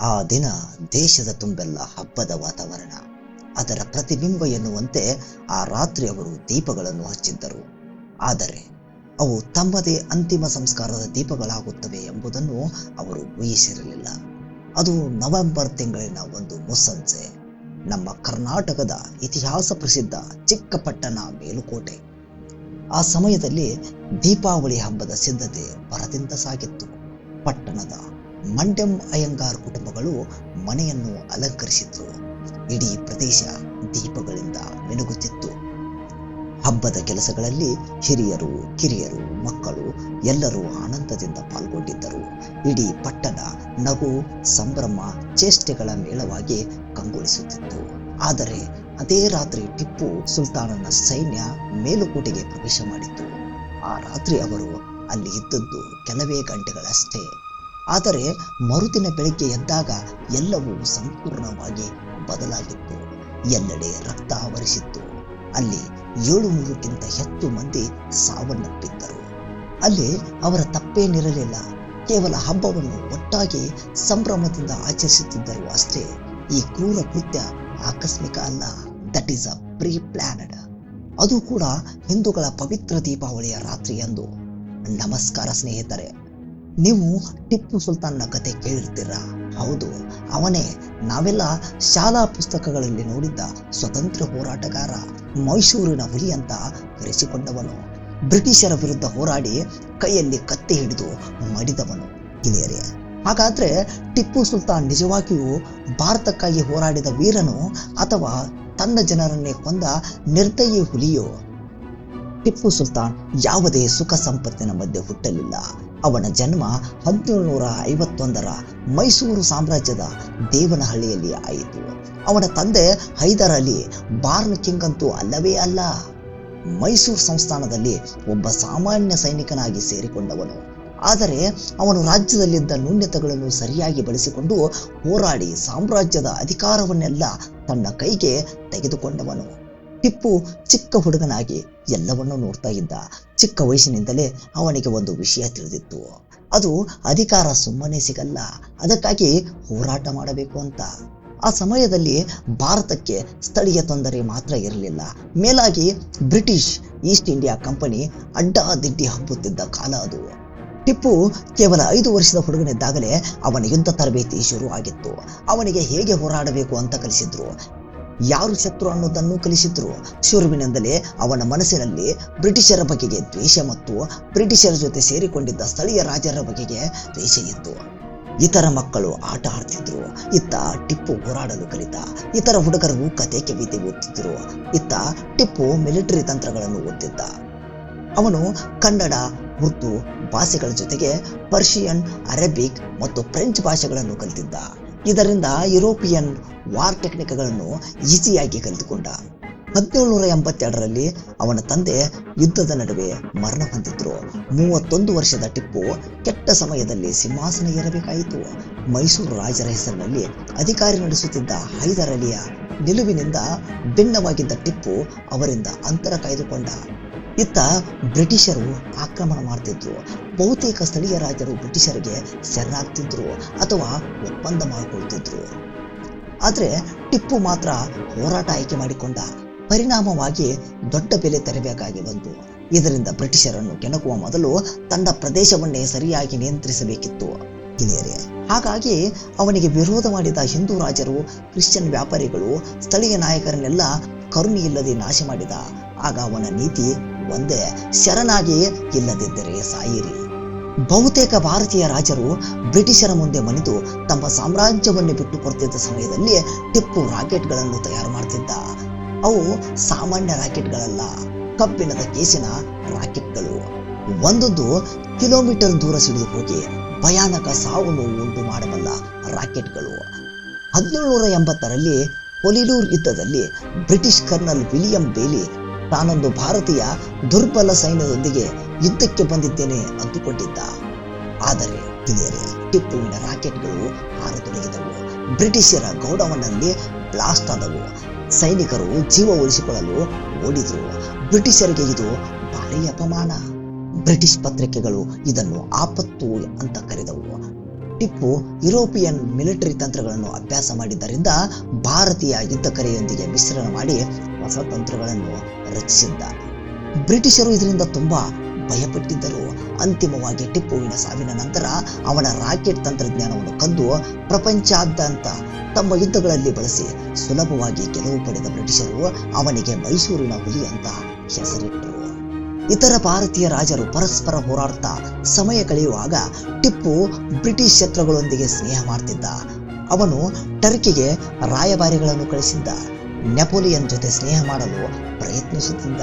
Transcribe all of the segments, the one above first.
ಆ ದಿನ ದೇಶದ ತುಂಬೆಲ್ಲ ಹಬ್ಬದ ವಾತಾವರಣ, ಅದರ ಪ್ರತಿಬಿಂಬ ಎನ್ನುವಂತೆ ಆ ರಾತ್ರಿ ಅವರು ದೀಪಗಳನ್ನು ಹಚ್ಚಿದ್ದರು. ಆದರೆ ಅವು ತಮ್ಮದೇ ಅಂತಿಮ ಸಂಸ್ಕಾರದ ದೀಪಗಳಾಗುತ್ತವೆ ಎಂಬುದನ್ನು ಅವರು ಊಹಿಸಿರಲಿಲ್ಲ. ಅದು ನವೆಂಬರ್ ತಿಂಗಳಿನ ಒಂದು ಮುಸ್ಸಂಜೆ ನಮ್ಮ ಕರ್ನಾಟಕದ ಇತಿಹಾಸ ಪ್ರಸಿದ್ಧ ಚಿಕ್ಕಪಟ್ಟಣ ಮೇಲುಕೋಟೆ. ಆ ಸಮಯದಲ್ಲಿ ದೀಪಾವಳಿ ಹಬ್ಬದ ಸಿದ್ಧತೆ ಭರದಿಂದ ಸಾಗಿತ್ತು. ಪಟ್ಟಣದ ಮಂಡ್ಯಂ ಅಯ್ಯಂಗಾರ್ ಕುಟುಂಬಗಳು ಮನೆಯನ್ನು ಅಲಂಕರಿಸಿದ್ರು ಇಡೀ ಪ್ರದೇಶ ದೀಪಗಳಿಂದ ಮಿನುಗುತ್ತಿತ್ತು. ಹಬ್ಬದ ಕೆಲಸಗಳಲ್ಲಿ ಹಿರಿಯರು, ಕಿರಿಯರು, ಮಕ್ಕಳು ಎಲ್ಲರೂ ಆನಂದದಿಂದ ಪಾಲ್ಗೊಂಡಿದ್ದರು. ಇಡೀ ಪಟ್ಟಣ ನಗು ಸಂಭ್ರಮ ಚೇಷ್ಟೆಗಳ ಮೇಳವಾಗಿ ಕಂಗೊಳಿಸುತ್ತಿತ್ತು. ಆದರೆ ಅದೇ ರಾತ್ರಿ ಟಿಪ್ಪು ಸುಲ್ತಾನನ ಸೈನ್ಯ ಮೇಲುಕೋಟೆಗೆ ಪ್ರವೇಶ ಮಾಡಿತ್ತು. ಆ ರಾತ್ರಿ ಅವರು ಅಲ್ಲಿ ಇದ್ದದ್ದು ಕೆಲವೇ ಗಂಟೆಗಳಷ್ಟೇ. ಆದರೆ ಮರುದಿನ ಬೆಳಗ್ಗೆ ಎದ್ದಾಗ ಎಲ್ಲವೂ ಸಂಪೂರ್ಣವಾಗಿ ಬದಲಾಗಿತ್ತು. ಎಲ್ಲೆಡೆ ರಕ್ತ ಆವರಿಸಿತ್ತು. ಅಲ್ಲಿ ಏಳು ನೂರಕ್ಕಿಂತ ಹೆಚ್ಚು ಮಂದಿ ಸಾವನ್ನಪ್ಪಿದ್ದರು. ಅಲ್ಲಿ ಅವರ ತಪ್ಪೇನಿರಲಿಲ್ಲ ಕೇವಲ ಹಬ್ಬವನ್ನು ಒಟ್ಟಾಗಿ ಸಂಭ್ರಮದಿಂದ ಆಚರಿಸುತ್ತಿದ್ದರು ಅಷ್ಟೇ. ಈ ಕ್ರೂರ ಕೃತ್ಯ ಆಕಸ್ಮಿಕ ಅಲ್ಲ. That is a pre planned ಅದು ಕೂಡ ಹಿಂದೂಗಳ ಪವಿತ್ರ ದೀಪಾವಳಿಯ ರಾತ್ರಿಯಂದು ನಮಸ್ಕಾರ ಸ್ನೇಹಿತರೆ. ನೀವು ಟಿಪ್ಪು ಸುಲ್ತಾನ್ನ ಕತೆ ಕೇಳಿರ್ತೀರಾ? ಹೌದು, ಅವನೇ ನಾವೆಲ್ಲ ಶಾಲಾ ಪುಸ್ತಕಗಳಲ್ಲಿ ನೋಡಿದ್ದ ಸ್ವತಂತ್ರ ಹೋರಾಟಗಾರ ಮೈಸೂರಿನ ಹುಲಿ ಅಂತ ಕರೆಸಿಕೊಂಡವನು. ಬ್ರಿಟಿಷರ ವಿರುದ್ಧ ಹೋರಾಡಿ ಕೈಯಲ್ಲಿ ಕತ್ತಿ ಹಿಡಿದು ಮಡಿದವನು ಗಿಳಿಯರೇ ಹಾಗಾದ್ರೆ ಟಿಪ್ಪು ಸುಲ್ತಾನ್ ನಿಜವಾಗಿಯೂ ಭಾರತಕ್ಕಾಗಿ ಹೋರಾಡಿದ ವೀರನು ಅಥವಾ ತನ್ನ ಜನರನ್ನೇ ಕೊಂದ ನಿರ್ದಯಿ ಹುಲಿಯೋ? ಟಿಪ್ಪು ಸುಲ್ತಾನ್ ಯಾವುದೇ ಸುಖ ಸಂಪತ್ತಿನ ಮಧ್ಯೆ ಹುಟ್ಟಲಿಲ್ಲ. ಅವನ ಜನ್ಮ ಹದಿನೇಳುನೂರ ಐವತ್ತೊಂದರ ಮೈಸೂರು ಸಾಮ್ರಾಜ್ಯದ ದೇವನಹಳ್ಳಿಯಲ್ಲಿ ಆಯಿತು. ಅವನ ತಂದೆ ಹೈದರ್ ಅಲಿ ಬಾರ್ನ್ ಕಿಂಗ್ ಅಂತೂ ಅಲ್ಲವೇ ಅಲ್ಲ. ಮೈಸೂರು ಸಂಸ್ಥಾನದಲ್ಲಿ ಒಬ್ಬ ಸಾಮಾನ್ಯ ಸೈನಿಕನಾಗಿ ಸೇರಿಕೊಂಡವನು. ಆದರೆ ಅವನು ರಾಜ್ಯದಲ್ಲಿದ್ದ ನ್ಯೂನ್ಯತೆಗಳನ್ನು ಸರಿಯಾಗಿ ಬಳಸಿಕೊಂಡು ಹೋರಾಡಿ ಸಾಮ್ರಾಜ್ಯದ ಅಧಿಕಾರವನ್ನೆಲ್ಲ ತನ್ನ ಕೈಗೆ ತೆಗೆದುಕೊಂಡವನು. ಟಿಪ್ಪು ಚಿಕ್ಕ ಹುಡುಗನಾಗಿ ಎಲ್ಲವನ್ನೂ ನೋಡ್ತಾ ಇದ್ದ. ಚಿಕ್ಕ ವಯಸ್ಸಿನಿಂದಲೇ ಅವನಿಗೆ ಒಂದು ವಿಷಯ ತಿಳಿದಿತ್ತು. ಅದು ಅಧಿಕಾರ ಸುಮ್ಮನೆ ಸಿಗಲ್ಲ. ಅದಕ್ಕಾಗಿ ಹೋರಾಟ ಮಾಡಬೇಕು ಅಂತ. ಆ ಸಮಯದಲ್ಲಿ ಭಾರತಕ್ಕೆ ಸ್ಥಳೀಯ ತೊಂದರೆ ಮಾತ್ರ ಇರಲಿಲ್ಲ. ಮೇಲಾಗಿ ಬ್ರಿಟಿಷ್ ಈಸ್ಟ್ ಇಂಡಿಯಾ ಕಂಪನಿ ಅಡ್ಡಾದಿಡ್ಡಿ ಹಬ್ಬುತ್ತಿದ್ದ ಕಾಲ ಅದು. ಟಿಪ್ಪು ಕೇವಲ ಐದು ವರ್ಷದ ಹುಡುಗನಿದ್ದಾಗಲೇ ಅವನ ಯುದ್ಧ ತರಬೇತಿ ಶುರು ಆಗಿತ್ತು ಅವನಿಗೆ ಹೇಗೆ ಹೋರಾಡಬೇಕು ಅಂತ ಕಲಿಸಿದ್ರು. ಯಾರು ಶತ್ರು ಅನ್ನೋದನ್ನು ಕಲಿಸಿದ್ರು. ಶುರುವಿನಿಂದಲೇ ಅವನ ಮನಸ್ಸಿನಲ್ಲಿ ಬ್ರಿಟಿಷರ ಬಗೆಗೆ ದ್ವೇಷ ಮತ್ತು ಬ್ರಿಟಿಷರ ಜೊತೆ ಸೇರಿಕೊಂಡಿದ್ದ ಸ್ಥಳೀಯ ರಾಜರ ಬಗೆಗೆ ದ್ವೇಷ ಇತ್ತು. ಇತರ ಮಕ್ಕಳು ಆಟ ಆಡ್ತಿದ್ರು. ಇತ್ತ ಟಿಪ್ಪು ಹೋರಾಡಲು ಕಲಿತ. ಇತರ ಹುಡುಗರು ಕತೆ ಕವಿತೆ ಓದ್ತಿದ್ರು. ಇತ್ತ ಟಿಪ್ಪು ಮಿಲಿಟರಿ ತಂತ್ರಗಳನ್ನು ಓದ್ತಿದ್ದ. ಅವನು ಕನ್ನಡ, ಉರ್ದು ಭಾಷೆಗಳ ಜೊತೆಗೆ ಪರ್ಷಿಯನ್, ಅರೇಬಿಕ್ ಮತ್ತು ಫ್ರೆಂಚ್ ಭಾಷೆಗಳನ್ನು ಕಲಿತಿದ್ದ. ಇದರಿಂದ ಯುರೋಪಿಯನ್ ವಾರ್ ಟೆಕ್ನಿಕ್ಗಳನ್ನು ಈಸಿಯಾಗಿ ಕಲಿತುಕೊಂಡ. ಹದಿನೇಳುನೂರ ಎಂಬತ್ತೆರಡರಲ್ಲಿ ಅವನ ತಂದೆ ಯುದ್ಧದ ನಡುವೆ ಮರಣ ಹೊಂದಿದ್ರು. ಮೂವತ್ತೊಂದು ವರ್ಷದ ಟಿಪ್ಪು ಕೆಟ್ಟ ಸಮಯದಲ್ಲಿ ಸಿಂಹಾಸನ ಏರಬೇಕಾಯಿತು. ಮೈಸೂರು ರಾಜರ ಹೆಸರಿನಲ್ಲಿ ಅಧಿಕಾರಿ ನಡೆಸುತ್ತಿದ್ದ ಹೈದರ್ ಅಲಿಯ ನಿಲುವಿನಿಂದ ಭಿನ್ನವಾಗಿದ್ದ ಟಿಪ್ಪು ಅವರಿಂದ ಅಂತರ ಕಾಯ್ದುಕೊಂಡ. ಇತ್ತ ಬ್ರಿಟಿಷರು ಆಕ್ರಮಣ ಮಾಡ್ತಿದ್ರು. ಬಹುತೇಕ ಸ್ಥಳೀಯ ರಾಜರು ಬ್ರಿಟಿಷರಿಗೆ ಸೆರಣಾಗ್ತಿದ್ರು ಅಥವಾ ಒಪ್ಪಂದ ಮಾಡಿಕೊಳ್ತಿದ್ರು. ಆದರೆ ಟಿಪ್ಪು ಮಾತ್ರ ಹೋರಾಟ ಆಯ್ಕೆ ಮಾಡಿಕೊಂಡ ಪರಿಣಾಮವಾಗಿ ದೊಡ್ಡ ಬೆಲೆ ತೆರಬೇಕಾಗಿ ಬಂತು. ಇದರಿಂದ ಬ್ರಿಟಿಷರನ್ನು ಕೆಣಕುವ ಮೊದಲು ತನ್ನ ಪ್ರದೇಶವನ್ನೇ ಸರಿಯಾಗಿ ನಿಯಂತ್ರಿಸಬೇಕಿತ್ತು ಗೆಳೆಯರೇ ಹಾಗಾಗಿ ಅವನಿಗೆ ವಿರೋಧ ಮಾಡಿದ ಹಿಂದೂ ರಾಜರು, ಕ್ರಿಶ್ಚಿಯನ್ ವ್ಯಾಪಾರಿಗಳು, ಸ್ಥಳೀಯ ನಾಯಕರನ್ನೆಲ್ಲ ಕರುಣಿಯಿಲ್ಲದೆ ನಾಶ ಮಾಡಿದ ಆಗ ಅವನ ನೀತಿ ಒಂದೇ ಶರಣಾಗಿ ಇಲ್ಲದಿದ್ದರೆ ಸಾಯಿರಿ. ಬಹುತೇಕ ಭಾರತೀಯ ರಾಜರು ಬ್ರಿಟಿಷರ ಮುಂದೆ ಮಣಿದು ತಮ್ಮ ಸಾಮ್ರಾಜ್ಯವನ್ನು ಬಿಟ್ಟು ಕೊಡ್ತಿದ್ದ ಸಮಯದಲ್ಲಿ ಟಿಪ್ಪು ರಾಕೆಟ್ಗಳನ್ನು ತಯಾರು ಮಾಡ್ತಿದ್ದ. ಅವು ಸಾಮಾನ್ಯ ರಾಕೆಟ್ಗಳಲ್ಲ, ಕಬ್ಬಿಣದ ಕೇಸಿನ ರಾಕೆಟ್ಗಳು. ಒಂದೊಂದು ಕಿಲೋಮೀಟರ್ ದೂರ ಸಿಡಿದು ಹೋಗಿ ಭಯಾನಕ ಸಾವು ನೋವು ಉಂಟು ಮಾಡಬಲ್ಲ ರಾಕೆಟ್ಗಳು. ಹದಿನೇಳುನೂರ ಎಂಬತ್ತರಲ್ಲಿ ಪೊಲಿಲೂರ್ ಯುದ್ಧದಲ್ಲಿ ಬ್ರಿಟಿಷ್ ಕರ್ನಲ್ ವಿಲಿಯಂ ಬೇಲಿ ತಾನೊಂದು ಭಾರತೀಯ ದುರ್ಬಲ ಸೈನ್ಯದೊಂದಿಗೆ ಯುದ್ಧಕ್ಕೆ ಬಂದಿದ್ದೇನೆ ಅಂದುಕೊಂಡಿದ್ದ. ಆದರೆ ಗಿಳಿಯರೆ ಟಿಪ್ಪುವಿನ ರಾಕೆಟ್ಗಳು ಹಾರತೊಡಗಿದವು. ಬ್ರಿಟಿಷರ ಗೌಡವನಲ್ಲಿ ಬ್ಲಾಸ್ಟ್ ಆದವು. ಸೈನಿಕರು ಜೀವ ಉಳಿಸಿಕೊಳ್ಳಲು ಓಡಿದರು. ಬ್ರಿಟಿಷರಿಗೆ ಇದು ಭಾರಿ ಅಪಮಾನ. ಬ್ರಿಟಿಷ್ ಪತ್ರಿಕೆಗಳು ಇದನ್ನು ಆಪತ್ತು ಅಂತ ಕರೆದವು. ಟಿಪ್ಪು ಯುರೋಪಿಯನ್ ಮಿಲಿಟರಿ ತಂತ್ರಗಳನ್ನು ಅಭ್ಯಾಸ ಮಾಡಿದ್ದರಿಂದ ಭಾರತೀಯ ಯುದ್ಧ ಕರೆಯೊಂದಿಗೆ ಮಿಶ್ರಣ ಮಾಡಿ ಹೊಸ ತಂತ್ರಗಳನ್ನು ರಚಿಸಿದ್ದ ಬ್ರಿಟಿಷರು ಇದರಿಂದ ತುಂಬಾ ಭಯಪಟ್ಟಿದ್ದರು. ಅಂತಿಮವಾಗಿ ಟಿಪ್ಪುವಿನ ಸಾವಿನ ನಂತರ ಅವನ ರಾಕೆಟ್ ತಂತ್ರಜ್ಞಾನವನ್ನು ಕಂದು ಪ್ರಪಂಚಾದ್ಯಂತ ತಮ್ಮ ಯುದ್ಧಗಳಲ್ಲಿ ಬಳಸಿ ಸುಲಭವಾಗಿ ಗೆಲುವು ಪಡೆದ ಬ್ರಿಟಿಷರು ಅವನಿಗೆ ಮೈಸೂರಿನ ಹುಲಿ ಅಂತ ಹೆಸರಿಟ್ಟರು. ಇತರ ಭಾರತೀಯ ರಾಜರು ಪರಸ್ಪರ ಹೋರಾಡ್ತಾ ಸಮಯ ಕಳೆಯುವಾಗ ಟಿಪ್ಪು ಬ್ರಿಟಿಷ್ ಶತ್ರುಗಳೊಂದಿಗೆ ಸ್ನೇಹ ಮಾಡ್ತಿದ್ದ. ಅವನು ಟರ್ಕಿಗೆ ರಾಯಭಾರಿಗಳನ್ನು ಕಳಿಸಿದ್ದ. ನೆಪೋಲಿಯನ್ ಜೊತೆ ಸ್ನೇಹ ಮಾಡಲು ಪ್ರಯತ್ನಿಸುತ್ತಿದ್ದ.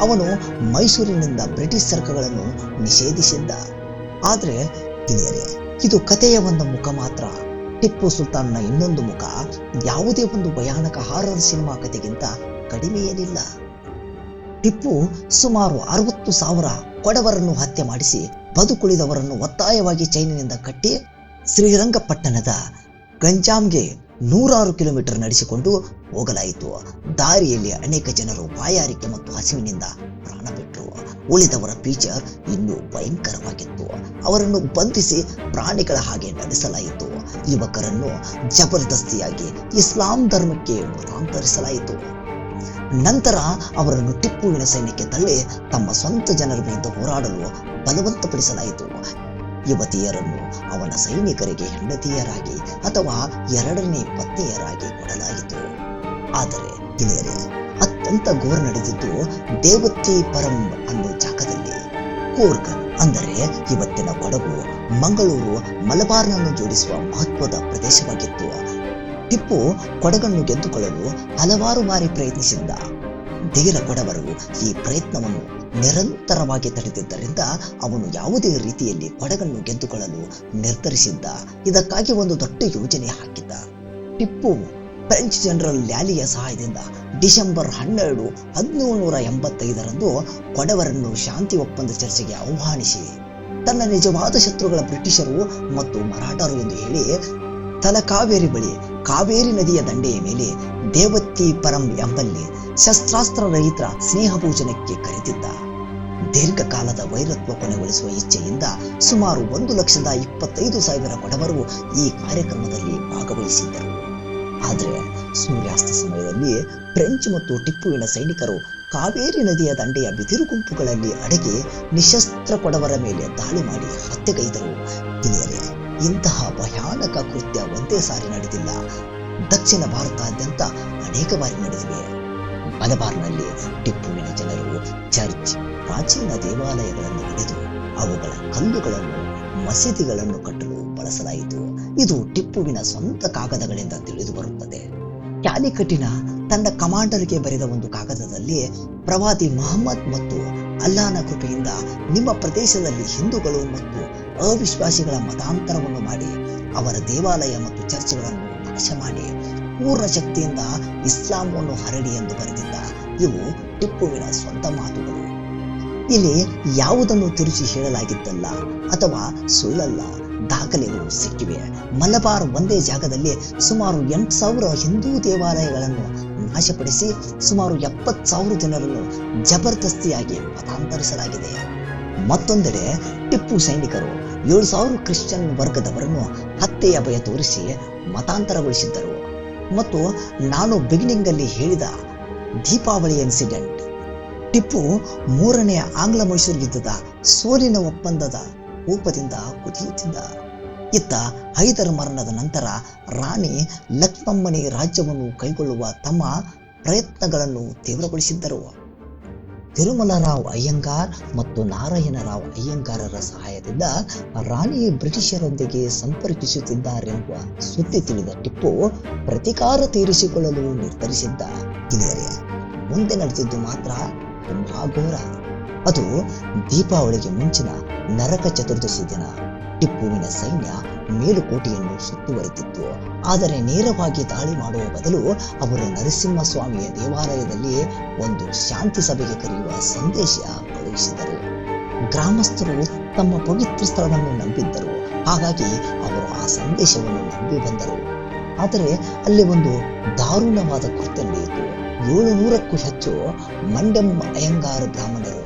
ಅವನು ಮೈಸೂರಿನಿಂದ ಬ್ರಿಟಿಷ್ ಸರ್ಕಗಳನ್ನು ನಿಷೇಧಿಸಿದ್ದ. ಆದರೆ ಗೆಳೆಯರೇ ಇದು ಕಥೆಯ ಒಂದು ಮುಖ ಮಾತ್ರ. ಟಿಪ್ಪು ಸುಲ್ತಾನ್ನ ಇನ್ನೊಂದು ಮುಖ ಯಾವುದೇ ಒಂದು ಭಯಾನಕ ಹಾರರ್ ಸಿನಿಮಾ ಕಥೆಗಿಂತ ಕಡಿಮೆ ಏನಿಲ್ಲ ಟಿಪ್ಪು ಸುಮಾರು ಅರವತ್ತು ಸಾವಿರ ಕೊಡವರನ್ನು ಹತ್ಯೆ ಮಾಡಿಸಿ ಬದುಕುಳಿದವರನ್ನು ಒತ್ತಾಯವಾಗಿ ಚೈನಿನಿಂದ ಕಟ್ಟಿ ಶ್ರೀರಂಗಪಟ್ಟಣದ ಗಂಜಾಂಗೆ ನೂರಾರು ಕಿಲೋಮೀಟರ್ ನಡೆಸಿಕೊಂಡು ಹೋಗಲಾಯಿತು. ದಾರಿಯಲ್ಲಿ ಅನೇಕ ಜನರು ಬಾಯಾರಿಕೆ ಮತ್ತು ಹಸಿವಿನಿಂದ ಪ್ರಾಣ ಬಿಟ್ಟರು ಉಳಿದವರ ಫೀಚರ್ ಇನ್ನೂ ಭಯಂಕರವಾಗಿತ್ತು. ಅವರನ್ನು ಬಂಧಿಸಿ ಪ್ರಾಣಿಗಳ ಹಾಗೆ ನಡೆಸಲಾಯಿತು. ಯುವಕರನ್ನು ಜಬರ್ದಸ್ತಿಯಾಗಿ ಇಸ್ಲಾಂ ಧರ್ಮಕ್ಕೆ ಮತಾಂತರಿಸಲಾಯಿತು ನಂತರ ಅವರನ್ನು ಟಿಪ್ಪುವಿನ ಸೈನ್ಯಕ್ಕೆ ತಳ್ಳಿ ತಮ್ಮ ಸ್ವಂತ ಜನರ ವಿರುದ್ಧ ಹೋರಾಡಲು ಬಲವಂತಪಡಿಸಲಾಯಿತು. ಯುವತಿಯರನ್ನು ಅವನ ಸೈನಿಕರಿಗೆ ಹೆಂಡತಿಯರಾಗಿ ಅಥವಾ ಎರಡನೇ ಪತ್ನಿಯರಾಗಿ ಕೊಡಲಾಯಿತು. ಆದರೆ ಗೆಳೆಯರೇ ಅತ್ಯಂತ ಘೋರ ನಡೆದಿದ್ದು ದೇವತಿ ಪರಂ ಅನ್ನೋ ಜಾಗದಲ್ಲಿ ಕೂರ್ಗ್ ಅಂದರೆ ಇವತ್ತಿನ ಕೊಡಗು, ಮಂಗಳೂರು, ಮಲಬಾರ್ನನ್ನು ಜೋಡಿಸುವ ಮಹತ್ವದ ಪ್ರದೇಶವಾಗಿತ್ತು. ಟಿಪ್ಪು ಕೊಡಗನ್ನು ಗೆದ್ದುಕೊಳ್ಳಲು ಹಲವಾರು ಬಾರಿ ಪ್ರಯತ್ನಿಸಿದ್ದ. ಧೀರ ಕೊಡವರು ಈ ಪ್ರಯತ್ನವನ್ನು ನಿರಂತರವಾಗಿ ತಡೆದಿದ್ದರಿಂದ ಅವನು ಯಾವುದೇ ರೀತಿಯಲ್ಲಿ ಕೊಡಗನ್ನು ಗೆದ್ದುಕೊಳ್ಳಲು ನಿರ್ಧರಿಸಿದ್ದ. ಇದಕ್ಕಾಗಿ ಒಂದು ದೊಡ್ಡ ಯೋಜನೆ ಹಾಕಿದ್ದ. ಟಿಪ್ಪು ಫ್ರೆಂಚ್ ಜನರಲ್ ಲ್ಯಾಲಿಯ ಸಹಾಯದಿಂದ ಡಿಸೆಂಬರ್ ಹನ್ನೆರಡು ಹದಿನೇಳು ನೂರ ಎಂಬತ್ತೈದರಂದು ಕೊಡವರನ್ನು ಶಾಂತಿ ಒಪ್ಪಂದ ಚರ್ಚೆಗೆ ಆಹ್ವಾನಿಸಿ. ತನ್ನ ನಿಜವಾದ ಶತ್ರುಗಳ ಬ್ರಿಟಿಷರು ಮತ್ತು ಮರಾಠರು ಎಂದು ಹೇಳಿ ತಲಕಾವೇರಿ ಬಳಿ ಕಾವೇರಿ ನದಿಯ ದಂಡೆಯ ಮೇಲೆ ದೇವತ್ತಿ ಪರಂ ಎಂಬಲ್ಲಿ ಶಸ್ತ್ರಾಸ್ತ್ರ ರಹಿತ ಸ್ನೇಹ ಪೂಜನಕ್ಕೆ ಕರೆದಿದ್ದ. ದೀರ್ಘಕಾಲದ ವೈರತ್ವ ಕೊನೆಗೊಳಿಸುವ ಇಚ್ಛೆಯಿಂದ ಸುಮಾರು ಒಂದು ಲಕ್ಷದ ಇಪ್ಪತ್ತೈದು ಸಾವಿರ ಕೊಡವರು ಈ ಕಾರ್ಯಕ್ರಮದಲ್ಲಿ ಭಾಗವಹಿಸಿದ್ದರು. ಆದರೆ ಸೂರ್ಯಾಸ್ತ ಸಮಯದಲ್ಲಿ ಫ್ರೆಂಚ್ ಮತ್ತು ಟಿಪ್ಪುವಿನ ಸೈನಿಕರು ಕಾವೇರಿ ನದಿಯ ದಂಡೆಯ ಬಿದಿರು ಗುಂಪುಗಳಲ್ಲಿ ಅಡಗಿ ನಿಶಸ್ತ್ರ ಕೊಡವರ ಮೇಲೆ ದಾಳಿ ಮಾಡಿ ಹತ್ಯೆಗೈದರು. ಗೆಳೆಯರೇ ಇಂತಹ ಭಯಾನಕ ಕೃತ್ಯ ಒಂದೇ ಸಾರಿ ನಡೆದಿಲ್ಲ. ದಕ್ಷಿಣ ಭಾರತಾದ್ಯಂತ ಅನೇಕ ಬಾರಿ ನಡೆದಿವೆ ಮಲಬಾರ್ನಲ್ಲಿ ಟಿಪ್ಪುವಿನ ಜನರು ಚರ್ಚ್, ಪ್ರಾಚೀನ ದೇವಾಲಯಗಳನ್ನು ಹಿಡಿದು ಅವುಗಳ ಕಲ್ಲುಗಳನ್ನು, ಮಸೀದಿಗಳನ್ನು ಕಟ್ಟಲು ಬಳಸಲಾಯಿತು. ಇದು ಟಿಪ್ಪುವಿನ ಸ್ವಂತ ಕಾಗದಗಳಿಂದ ತಿಳಿದು ಬರುತ್ತದೆ. ಕ್ಯಾಲಿಕಟಿನ ತನ್ನ ಕಮಾಂಡರ್ಗೆ ಬರೆದ ಒಂದು ಕಾಗದದಲ್ಲಿ, ಪ್ರವಾದಿ ಮಹಮ್ಮದ್ ಮತ್ತು ಅಲ್ಲಾನ ಕೃಪೆಯಿಂದ ನಿಮ್ಮ ಪ್ರದೇಶದಲ್ಲಿ ಹಿಂದೂಗಳು ಮತ್ತು ಅವಿಶ್ವಾಸಿಗಳ ಮತಾಂತರವನ್ನು ಮಾಡಿ ಅವರ ದೇವಾಲಯ ಮತ್ತು ಚರ್ಚ್ಗಳನ್ನು ನಾಶ ಮಾಡಿ ಪೂರ್ಣ ಶಕ್ತಿಯಿಂದ ಇಸ್ಲಾಮವನ್ನು ಹರಡಿ ಎಂದು ಬರೆದಿದ್ದ ಇವು ಟಿಪ್ಪುವಿನ ಸ್ವಂತ ಮಾತುಗಳು. ಇಲ್ಲಿ ಯಾವುದನ್ನು ತಿರುಚಿ ಹೇಳಲಾಗಿದ್ದಲ್ಲ ಅಥವಾ ಸುಳ್ಳಲ್ಲ, ದಾಖಲೆಗಳು ಸಿಕ್ಕಿವೆ. ಮಲಬಾರ್ ಒಂದೇ ಜಾಗದಲ್ಲಿ ಸುಮಾರು ಎಂಟು ಸಾವಿರ ಹಿಂದೂ ದೇವಾಲಯಗಳನ್ನು ನಾಶಪಡಿಸಿ ಸುಮಾರು ಎಪ್ಪತ್ತು ಸಾವಿರ ಜನರನ್ನು ಜಬರ್ದಸ್ತಿಯಾಗಿ ಮತಾಂತರಿಸಲಾಗಿದೆ. ಮತ್ತೊಂದೆಡೆ ಟಿಪ್ಪು ಸೈನಿಕರು ಏಳು ಸಾವಿರ ಕ್ರಿಶ್ಚಿಯನ್ ವರ್ಗದವರನ್ನು ಹತ್ಯೆಯ ಭಯ ತೋರಿಸಿ ಮತಾಂತರಗೊಳಿಸಿದ್ದರು. ಮತ್ತು ನಾನು ಬಿಗಿನಿಂಗ್ ಅಲ್ಲಿ ಹೇಳಿದ ದೀಪಾವಳಿ ಇನ್ಸಿಡೆಂಟ್ ಟಿಪ್ಪು ಮೂರನೆಯ ಆಂಗ್ಲ ಮೈಸೂರು ಯುದ್ಧದ ಸೋಲಿನ ಒಪ್ಪಂದದ ಕೋಪದಿಂದ ಕುದಿಯುತ್ತಿದ್ದ. ಇತ್ತ ಹೈದರ್ ಮರಣದ ನಂತರ ರಾಣಿ ಲಕ್ಷ್ಮಮ್ಮನಿ ರಾಜ್ಯವನ್ನು ಕೈಗೊಳ್ಳುವ ತಮ್ಮ ಪ್ರಯತ್ನಗಳನ್ನು ತೀವ್ರಗೊಳಿಸಿದ್ದರು. ತಿರುಮಲರಾವ್ ಅಯ್ಯಂಗಾರ್ ಮತ್ತು ನಾರಾಯಣರಾವ್ ಅಯ್ಯಂಗಾರರ ಸಹಾಯದಿಂದ ರಾಣಿ ಬ್ರಿಟಿಷರೊಂದಿಗೆ ಸಂಪರ್ಕಿಸುತ್ತಿದ್ದಾರೆಂಬ ಸುದ್ದಿ ತಿಳಿದ ಟಿಪ್ಪು ಪ್ರತಿಕಾರ ತೀರಿಸಿಕೊಳ್ಳಲು ನಿರ್ಧರಿಸಿದ್ದ ಗೆಳೆಯರೇ ಮುಂದೆ ನಡೆದಿದ್ದು ಮಾತ್ರ ತುಂಬಾ ಘೋರ. ಅದು ದೀಪಾವಳಿಗೆ ಮುಂಚಿನ ನರಕ ಚತುರ್ದಶಿ ದಿನ. ಟಿಪ್ಪುವಿನ ಸೈನ್ಯ ಮೇಲುಕೋಟೆಯನ್ನು ಸುತ್ತುವರೆದಿತ್ತು. ಆದರೆ ನೇರವಾಗಿ ದಾಳಿ ಮಾಡುವ ಬದಲು ಅವರು ನರಸಿಂಹಸ್ವಾಮಿಯ ದೇವಾಲಯದಲ್ಲಿ ಒಂದು ಶಾಂತಿ ಸಭೆಗೆ ಕರೆಯುವ ಸಂದೇಶ ಕಳುಹಿಸಿದರು. ಗ್ರಾಮಸ್ಥರು ತಮ್ಮ ಪವಿತ್ರ ಸ್ಥಳವನ್ನು ನಂಬಿದ್ದರು. ಹಾಗಾಗಿ ಅವರು ಆ ಸಂದೇಶವನ್ನು ನಂಬಿ ಬಂದರು. ಆದರೆ ಅಲ್ಲಿ ಒಂದು ದಾರುಣವಾದ ಕೃತ್ಯ ನಡೆಯಿತು. ಏಳು ನೂರಕ್ಕೂ ಹೆಚ್ಚು ಮಂಡಮ್ಮ ಅಯ್ಯಂಗಾರ ಬ್ರಾಹ್ಮಣರು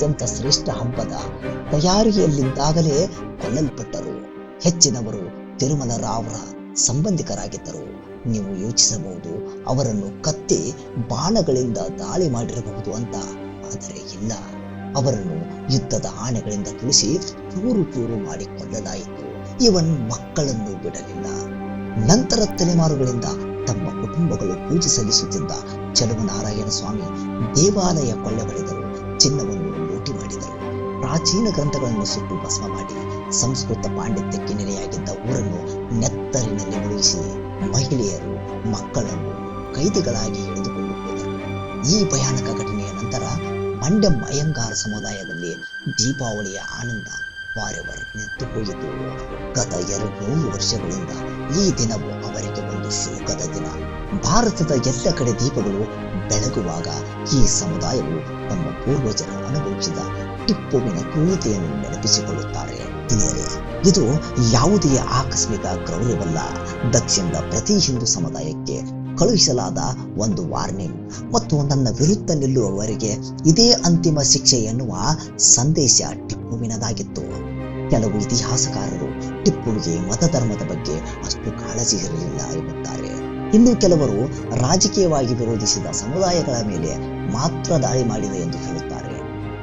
ಅತ್ಯಂತ ಶ್ರೇಷ್ಠ ಹಬ್ಬದ ತಯಾರಿಯಲ್ಲಿಂದಾಗಲೇ ಕೊಲ್ಲಲ್ಪಟ್ಟರು. ಹೆಚ್ಚಿನವರು ತಿರುಮಲ ರಾವ್ರ ಸಂಬಂಧಿಕರಾಗಿದ್ದರು. ನೀವು ಯೋಚಿಸಬಹುದು, ಅವರನ್ನು ಕತ್ತಿ ಬಾಣಗಳಿಂದ ದಾಳಿ ಮಾಡಿರಬಹುದು ಅಂತ. ಆದರೆ ಇಲ್ಲ, ಅವರನ್ನು ಯುದ್ಧದ ಆಣೆಗಳಿಂದ ತುಳಿಸಿ ಚೂರು ಚೂರು ಮಾಡಿ ಕೊಲ್ಲಲಾಯಿತು ಇವನ್ ಮಕ್ಕಳನ್ನು ಬಿಡಲಿಲ್ಲ. ನಂತರ ತಲೆಮಾರುಗಳಿಂದ ತಮ್ಮ ಕುಟುಂಬಗಳು ಪೂಜೆ ಸಲ್ಲಿಸುತ್ತಿದ್ದ ಚಲುವನಾರಾಯಣ ಸ್ವಾಮಿ ದೇವಾಲಯ ಕೊಳ್ಳೆಗಳಿದರು ಚಿನ್ನ ಪ್ರಾಚೀನ ಗ್ರಂಥಗಳನ್ನು ಸುಟ್ಟು ಭಸ್ಮ ಮಾಡಿ ಸಂಸ್ಕೃತ ಪಾಂಡಿತ್ಯಕ್ಕೆ ನೆಲೆಯಾಗಿದ್ದ ಊರನ್ನು ನೆತ್ತರಿನಲ್ಲಿ ಮುಳುಗಿಸಿ ಮಹಿಳೆಯರು, ಮಕ್ಕಳನ್ನು ಕೈದಿಗಳಾಗಿ ಹಿಡಿದುಕೊಂಡು ಹೋದರು ಈ ಭಯಾನಕ ಘಟನೆಯ ನಂತರ ಮಂಡ್ಯ ಅಯ್ಯಂಗಾರ ಸಮುದಾಯದಲ್ಲಿ ದೀಪಾವಳಿಯ ಆನಂದ ಫಾರೆವರ್ ನಿಂತು ಹೋಯಿತು. ಗತ ಎರಡು ಮೂರು ವರ್ಷಗಳಿಂದ ಈ ದಿನವು ಅವರಿಗೆ ಒಂದು ಶೋಕದ ದಿನ. ಭಾರತದ ಎಲ್ಲ ಕಡೆ ದೀಪಗಳು ಬೆಳಗುವಾಗ ಈ ಸಮುದಾಯವು ತಮ್ಮ ಪೂರ್ವಜರು ಅನುಭವಿಸಿದ ಟಿಪ್ಪುವಿನ ಕ್ರೂರತೆಯನ್ನು ನೆನಪಿಸಿಕೊಳ್ಳುತ್ತಾರೆ. ಇದು ಯಾವುದೇ ಆಕಸ್ಮಿಕ ಗೌರವವಲ್ಲ. ದಕ್ಷಿಣದ ಪ್ರತಿ ಹಿಂದೂ ಸಮುದಾಯಕ್ಕೆ ಕಳುಹಿಸಲಾದ ಒಂದು ವಾರ್ನಿಂಗ್. ಮತ್ತು ನನ್ನ ವಿರುದ್ಧ ನಿಲ್ಲುವವರಿಗೆ ಇದೇ ಅಂತಿಮ ಶಿಕ್ಷೆ ಎನ್ನುವ ಸಂದೇಶ ಟಿಪ್ಪುವಿನದಾಗಿತ್ತು. ಕೆಲವು ಇತಿಹಾಸಕಾರರು ಟಿಪ್ಪುವಿಗೆ ಮತಧರ್ಮದ ಬಗ್ಗೆ ಅಷ್ಟು ಕಾಳಜಿ ಇರಲಿಲ್ಲ ಎನ್ನುತ್ತಾರೆ ಇನ್ನು ಕೆಲವರು ರಾಜಕೀಯವಾಗಿ ವಿರೋಧಿಸಿದ ಸಮುದಾಯಗಳ ಮೇಲೆ ಮಾತ್ರ ದಾಳಿ ಮಾಡಿದೆ ಎಂದು ಹೇಳುತ್ತಾರೆ.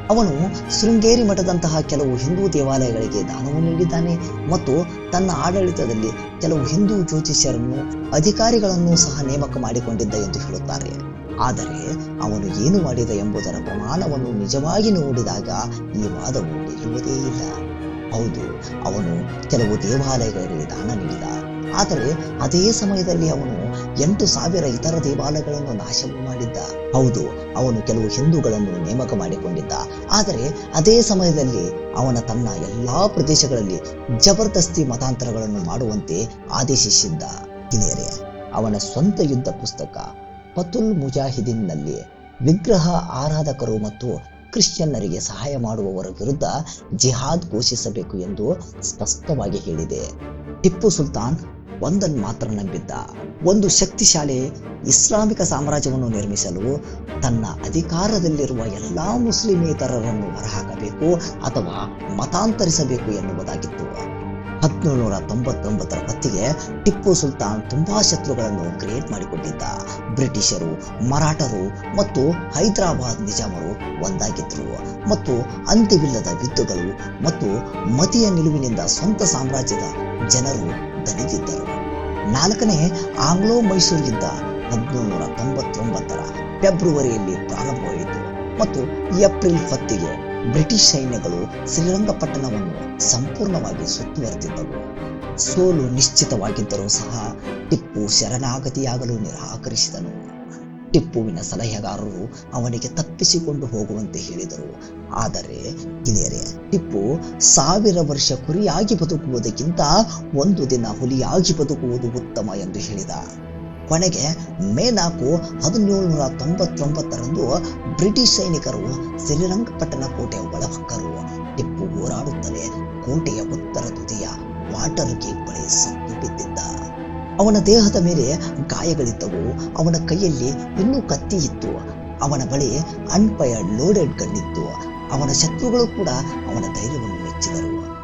ಅವನು ಶೃಂಗೇರಿ ಮಠದಂತಹ ಕೆಲವು ಹಿಂದೂ ದೇವಾಲಯಗಳಿಗೆ ದಾನವನ್ನು ನೀಡಿದ್ದಾನೆ ಮತ್ತು ತನ್ನ ಆಡಳಿತದಲ್ಲಿ ಕೆಲವು ಹಿಂದೂ ಜ್ಯೋತಿಷ್ಯರನ್ನು, ಅಧಿಕಾರಿಗಳನ್ನು ಸಹ ನೇಮಕ ಮಾಡಿಕೊಂಡಿದ್ದ ಎಂದು ಹೇಳುತ್ತಾರೆ. ಆದರೆ ಅವನು ಏನು ಮಾಡಿದ ಎಂಬುದರ ಪ್ರಮಾಣವನ್ನು ನಿಜವಾಗಿ ನೋಡಿದಾಗ ಈ ವಾದವು ನಿಲ್ಲುವುದೇ ಇಲ್ಲ. ಹೌದು, ಅವನು ಕೆಲವು ದೇವಾಲಯಗಳಿಗೆ ದಾನ ನೀಡಿದ. ಆದರೆ ಅದೇ ಸಮಯದಲ್ಲಿ ಅವನು ಎಂಟು ಸಾವಿರ ಇತರ ದೇವಾಲಯಗಳನ್ನು ನಾಶವು ಮಾಡಿದ್ದ. ಹೌದು, ಅವನು ಕೆಲವು ಹಿಂದೂಗಳನ್ನು ನೇಮಕ ಮಾಡಿಕೊಂಡಿದ್ದ. ಆದರೆ ಅದೇ ಸಮಯದಲ್ಲಿ ಅವನ ತನ್ನ ಎಲ್ಲಾ ಪ್ರದೇಶಗಳಲ್ಲಿ ಜಬರ್ದಸ್ತಿ ಮತಾಂತರಗಳನ್ನು ಮಾಡುವಂತೆ ಆದೇಶಿಸಿದ್ದ. ಹಿರಿಯರೇ, ಅವನ ಸ್ವಂತ ಯುದ್ಧ ಪುಸ್ತಕ ಪತುಲ್ ಮುಜಾಹಿದೀನ್ನಲ್ಲಿ ವಿಗ್ರಹ ಆರಾಧಕರು ಮತ್ತು ಕ್ರಿಶ್ಚಿಯನ್ನರಿಗೆ ಸಹಾಯ ಮಾಡುವವರ ವಿರುದ್ಧ ಜಿಹಾದ್ ಘೋಷಿಸಬೇಕು ಎಂದು ಸ್ಪಷ್ಟವಾಗಿ ಹೇಳಿದೆ. ಟಿಪ್ಪು ಸುಲ್ತಾನ್ ಒಂದನ್ನು ಮಾತ್ರ ನಂಬಿದ್ದ. ಒಂದು ಶಕ್ತಿಶಾಲಿ ಇಸ್ಲಾಮಿಕ ಸಾಮ್ರಾಜ್ಯವನ್ನು ನಿರ್ಮಿಸಲು ತನ್ನ ಅಧಿಕಾರದಲ್ಲಿರುವ ಎಲ್ಲಾ ಮುಸ್ಲಿಮೇತರರನ್ನು ಹೊರಹಾಕಬೇಕು ಅಥವಾ ಮತಾಂತರಿಸಬೇಕು ಎನ್ನುವುದಾಗಿತ್ತು. ಹದಿನೇಳು ನೂರ ತೊಂಬತ್ತೊಂಬತ್ತರ ಹೊತ್ತಿಗೆ ಟಿಪ್ಪು ಸುಲ್ತಾನ್ ತುಂಬಾ ಶತ್ರುಗಳನ್ನು ಕ್ರಿಯೇಟ್ ಮಾಡಿಕೊಂಡಿದ್ದ. ಬ್ರಿಟಿಷರು, ಮರಾಠರು ಮತ್ತು ಹೈದರಾಬಾದ್ ನಿಜಾಮರು ಒಂದಾಗಿದ್ದರು ಮತ್ತು ಅಂತ್ಯವಿಲ್ಲದ ಯುದ್ಧಗಳು ಮತ್ತು ಮತೀಯ ನಿಲುವಿನಿಂದ ಸ್ವಂತ ಸಾಮ್ರಾಜ್ಯದ ಜನರು ದಣಿದಿದ್ದರು ನಾಲ್ಕನೇ ಆಂಗ್ಲೋ ಮೈಸೂರು ಯುದ್ಧ ಹದಿನೇಳುನೂರ ತೊಂಬತ್ತೊಂಬತ್ತರ ಫೆಬ್ರವರಿಯಲ್ಲಿ ಪ್ರಾರಂಭವಾಯಿತು ಮತ್ತು ಏಪ್ರಿಲ್ ಹೊತ್ತಿಗೆ ಬ್ರಿಟಿಷ್ ಸೈನ್ಯಗಳು ಶ್ರೀರಂಗಪಟ್ಟಣವನ್ನು ಸಂಪೂರ್ಣವಾಗಿ ಸುತ್ತುವರೆದಿದ್ದವು. ಸೋಲು ನಿಶ್ಚಿತವಾಗಿದ್ದರೂ ಸಹ ಟಿಪ್ಪು ಶರಣಾಗತಿಯಾಗಲು ನಿರಾಕರಿಸಿದನು. ಟಿಪ್ಪುವಿನ ಸಲಹೆಗಾರರು ಅವನಿಗೆ ತಪ್ಪಿಸಿಕೊಂಡು ಹೋಗುವಂತೆ ಹೇಳಿದರು. ಆದರೆ ಗೆಳೆಯರೇ ಟಿಪ್ಪು ಸಾವಿರ ವರ್ಷ ಕುರಿಯಾಗಿ ಬದುಕುವುದಕ್ಕಿಂತ ಒಂದು ದಿನ ಹುಲಿಯಾಗಿ ಬದುಕುವುದು ಉತ್ತಮ ಎಂದು ಹೇಳಿದ. ಕೊನೆಗೆ ಮೇ ನಾಲ್ಕು ಹದಿನೇಳು ನೂರ ತೊಂಬತ್ತೊಂಬತ್ತರಂದು ಬ್ರಿಟಿಷ್ ಸೈನಿಕರು ಶ್ರೀರಂಗಪಟ್ಟಣ ಕೋಟೆಯ ಒಳಹೊಕ್ಕರು. ಟಿಪ್ಪು ಹೋರಾಡುತ್ತಲೇ ಕೋಟೆಯ ಉತ್ತರ ತುದಿಯ ವಾಟರ್ ಗೇಟ್ ಬಳಿ ಅವನ ದೇಹದ ಮೇಲೆ ಗಾಯಗಳಿದ್ದವು. ಅವನ ಕೈಯಲ್ಲಿ ಇನ್ನೂ ಕತ್ತಿ ಇತ್ತು. ಅವನ ಬಳಿ ಅನ್ಫೈರ್ಡ್ ಲೋಡೆಡ್ ಇತ್ತು. ಅವನ ಶತ್ರುಗಳು ಕೂಡ ಅವನ ಧೈರ್ಯವನ್ನು ಮೆಚ್ಚಿದರು.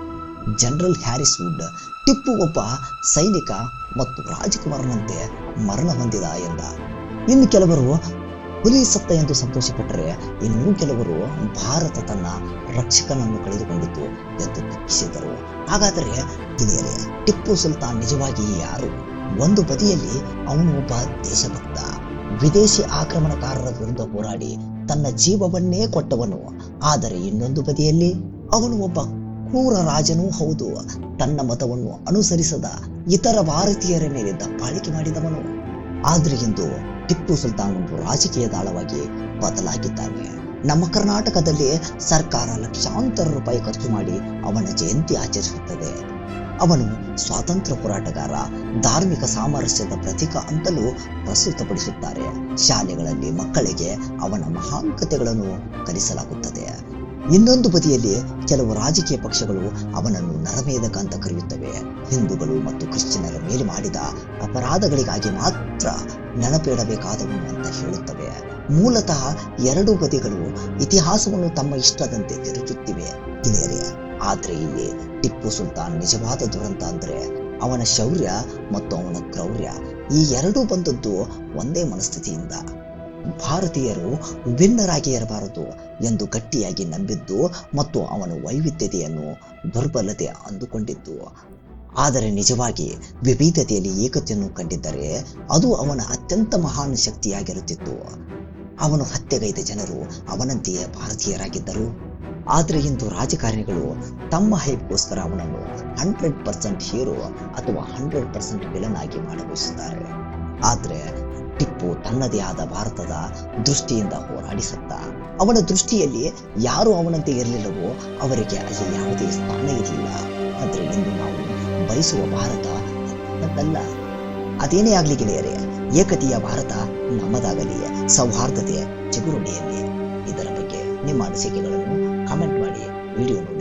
ಜನರಲ್ ಹ್ಯಾರಿಸ್ ವುಡ್ ಟಿಪ್ಪು ಒಬ್ಬ ಸೈನಿಕ ಮತ್ತು ರಾಜಕುಮಾರನಂತೆ ಮರಣ ಹೊಂದಿದ ಎಂದ. ಇನ್ನು ಕೆಲವರು ಹುಲಿ ಸತ್ತ ಎಂದು ಸಂತೋಷಪಟ್ಟರೆ, ಇನ್ನೂ ಕೆಲವರು ಭಾರತ ತನ್ನ ರಕ್ಷಕನನ್ನು ಕಳೆದುಕೊಂಡಿತು ಎಂದು ದುಃಖಿಸಿದರು. ಹಾಗಾದರೆ ಟಿಪ್ಪು ಸುಲ್ತಾನ್ ನಿಜವಾಗಿ ಯಾರು? ಒಂದು ಬದಿಯಲ್ಲಿ ಅವನು ಒಬ್ಬ ದೇಶಭಕ್ತ. ವಿದೇಶಿ ಆಕ್ರಮಣಕಾರರ ವಿರುದ್ಧ ಹೋರಾಡಿ ತನ್ನ ಜೀವವನ್ನೇ ಕೊಟ್ಟವನು. ಆದರೆ ಇನ್ನೊಂದು ಬದಿಯಲ್ಲಿ ಅವನು ಒಬ್ಬ ಕ್ರೂರ ರಾಜನೂ ಹೌದು. ತನ್ನ ಮತವನ್ನು ಅನುಸರಿಸದ ಇತರ ಭಾರತೀಯರ ಮೇಲೆ ದಬ್ಬಾಳಿಕೆ ಮಾಡಿದವನು. ಆದರೆ ಇಂದು ಟಿಪ್ಪು ಸುಲ್ತಾನ್ ಒಂದು ರಾಜಕೀಯ ದಾಳವಾಗಿ ಬದಲಾಗಿದ್ದಾನೆ. ನಮ್ಮ ಕರ್ನಾಟಕದಲ್ಲಿ ಸರ್ಕಾರ ಲಕ್ಷಾಂತರ ರೂಪಾಯಿ ಖರ್ಚು ಮಾಡಿ ಅವನ ಜಯಂತಿ ಆಚರಿಸುತ್ತದೆ. ಅವನು ಸ್ವಾತಂತ್ರ್ಯ ಹೋರಾಟಗಾರ, ಧಾರ್ಮಿಕ ಸಾಮರಸ್ಯದ ಪ್ರತೀಕ ಅಂತಲೂ ಪ್ರಸ್ತುತಪಡಿಸುತ್ತಾರೆ. ಶಾಲೆಗಳಲ್ಲಿ ಮಕ್ಕಳಿಗೆ ಅವನ ಮಹಾನ್ ಕಥೆಗಳನ್ನು ಕಲಿಸಲಾಗುತ್ತದೆ. ಇನ್ನೊಂದು ಬದಿಯಲ್ಲಿ ಕೆಲವು ರಾಜಕೀಯ ಪಕ್ಷಗಳು ಅವನನ್ನು ನರಮೇಧಕ ಅಂತ ಕರೆಯುತ್ತವೆ. ಹಿಂದೂಗಳು ಮತ್ತು ಕ್ರಿಶ್ಚಿಯನರ ಮೇಲೆ ಮಾಡಿದ ಅಪರಾಧಗಳಿಗಾಗಿ ಮಾತ್ರ ನೆನಪಿಡಬೇಕಾದವು ಅಂತ ಹೇಳುತ್ತವೆ. ಮೂಲತಃ ಎರಡೂ ಬದಿಗಳು ಇತಿಹಾಸವನ್ನು ತಮ್ಮ ಇಷ್ಟದಂತೆ ತಿರುಚುತ್ತಿವೆ. ಆದರೆ ಆದ್ರೆ ಇಲ್ಲಿ ಟಿಪ್ಪು ಸುಲ್ತಾನ್ ನಿಜವಾದ ದುರಂತ ಅಂದ್ರೆ ಅವನ ಶೌರ್ಯ ಮತ್ತು ಅವನ ಕ್ರೌರ್ಯ ಈ ಎರಡೂ ಬಂದದ್ದು ಒಂದೇ ಮನಸ್ಥಿತಿಯಿಂದ. ಭಾರತೀಯರು ವಿಭಿನ್ನರಾಗಿ ಇರಬಾರದು ಎಂದು ಗಟ್ಟಿಯಾಗಿ ನಂಬಿದ್ದು ಮತ್ತು ಅವನ ವೈವಿಧ್ಯತೆಯನ್ನು ದುರ್ಬಲತೆ ಅಂದುಕೊಂಡಿದ್ದು. ಆದರೆ ನಿಜವಾಗಿ ವಿವಿಧತೆಯಲ್ಲಿ ಏಕತೆಯನ್ನು ಕಂಡಿದ್ದರೆ ಅದು ಅವನ ಅತ್ಯಂತ ಮಹಾನ್ ಶಕ್ತಿಯಾಗಿರುತ್ತಿತ್ತು. ಅವನು ಹತ್ಯೆಗೈದ ಜನರು ಅವನಂತೆಯೇ ಭಾರತೀಯರಾಗಿದ್ದರು. ಆದರೆ ಇಂದು ರಾಜಕಾರಣಿಗಳು ತಮ್ಮ ಹೈಪ್ಗೋಸ್ಕರ ಅವನನ್ನು ಹಂಡ್ರೆಡ್ ಪರ್ಸೆಂಟ್ ಹೀರೋ ಅಥವಾ ಹಂಡ್ರೆಡ್ ಪರ್ಸೆಂಟ್ ವಿಲನ್ ಆಗಿ ಮಾಡಬಯಸುತ್ತಾರೆ. ಆದರೆ ಟಿಪ್ಪು ತನ್ನದೇ ಆದ ಭಾರತದ ದೃಷ್ಟಿಯಿಂದ ಹೋರಾಡಿ ಸತ್ತ ಅವನ ದೃಷ್ಟಿಯಲ್ಲಿ ಯಾರು ಅವನಂತೆ ಇರಲಿಲ್ಲವೋ ಅವರಿಗೆ ಅಲ್ಲಿ ಯಾವುದೇ ಸ್ಥಾನ ಇರಲಿಲ್ಲ. ಆದರೆ ಇಂದು ನಾವು ಬಯಸುವ ಭಾರತ ನನ್ನದಲ್ಲ. ಅದೇನೇ ಆಗಲಿ ಗೆಳೆಯರೇ, ಏಕತೆಯ ಭಾರತ ನಮ್ಮದಾಗಲಿ, ಸೌಹಾರ್ದತೆ ಚಿಗುರುಣಿಯಲ್ಲಿ ಇದರ ಬಗ್ಗೆ ನಿಮ್ಮ ಅನಿಸಿಕೆಗಳನ್ನು Или